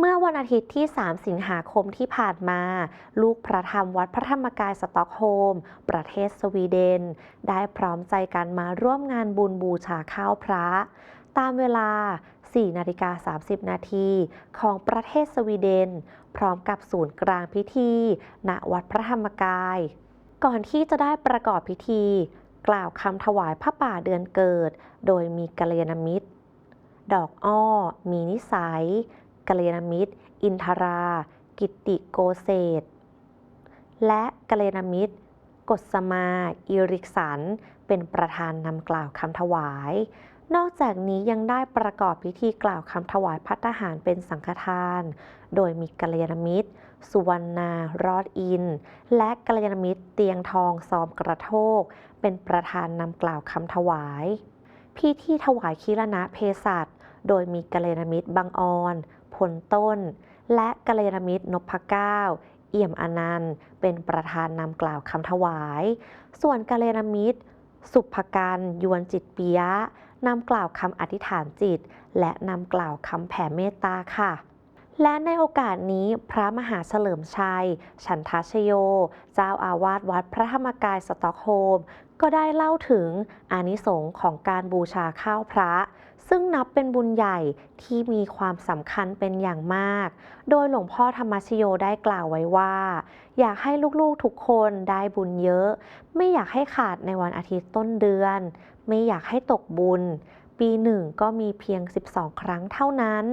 เมื่อวันอาทิตย์ที่ 3 สิงหาคมที่ผ่านมา ลูกพระธรรมวัดพระธรรมกายสต็อกโฮล์มประเทศสวีเดน ได้พร้อมใจกันมาร่วมงานบุญบูชาข้าวพระ ตามเวลา 4 นาฬิกา 30 นาทีของประเทศสวีเดน พร้อมกับศูนย์กลางพิธี ณ วัดพระธรรมกาย ก่อนที่จะได้ประกอบพิธี กล่าวคำถวายพระป่าเดือนเกิด โดยมีกัลยาณมิตร ดอกอ้อ มีนิสัย กัลยาณมิตร อินทรา กิติโกเศษและกัลยาณมิตร กฎสมา อิริกสัน เป็นประธานนำกล่าวคำถวาย นอกจากนี้ยังได้ประกอบพิธีกล่าวคำถวายพัฒหารเป็นสังฆทาน โดยมีกัลยาณมิตร สุวรรณารอดอิน และกัลยาณมิตรเตียงทองซอมกระโทก เป็นประธานนำกล่าวคำถวาย พิธีถวายคีรณะเพศัต โดยมีกัลยาณมิตรบางออนผลต้น และกัลยาณมิตรนพเก้าเอี่ยมอนันต์ เป็นประธานนำกล่าวคำถวาย ส่วนกัลยาณมิตร สุภการยวนจิตปิยะนำกล่าวคำอธิษฐานจิต และนำกล่าวคำแผ่เมตตาค่ะ และในโอกาสนี้พระมหาเฉลิมชัย ฉันทชโย เจ้าอาวาสวัดพระธรรมกายสต็อกโฮม ก็ได้เล่าถึงอานิสงส์ของการบูชาข้าวพระ ซึ่งนับเป็นบุญใหญ่ที่มีความสำคัญเป็นอย่างมาก โดยหลวงพ่อธรรมชโยได้กล่าวไว้ว่า อยากให้ลูกๆทุกคนได้บุญเยอะ ไม่อยากให้ขาดในวันอาทิตย์ต้นเดือน ไม่อยากให้ตกบุญ ปีหนึ่งก็มีเพียง 12 ครั้งเท่านั้น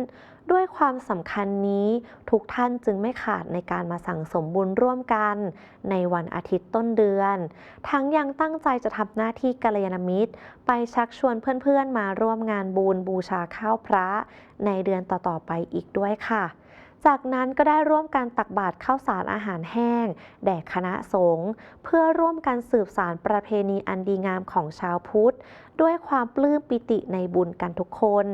ด้วยความสำคัญนี้ทุกท่านจึงไม่ขาดในการมาสั่งสมบุญร่วมกัน ในวันอาทิตย์ต้นเดือน ทั้งยังตั้งใจจะทำหน้าที่กัลยาณมิตร ไปชักชวนเพื่อนๆมาร่วมงานบุญบูชาข้าวพระ ในเดือนต่อๆไปอีกด้วยค่ะ จากนั้นก็ได้ร่วมกันตักบาตรข้าวสารอาหารแห้ง แด่คณะสงฆ์เพื่อร่วมกันสืบสารประเพณีอันดีงามของชาวพุทธ ด้วยความปลื้มปิติในบุญกันทุกคน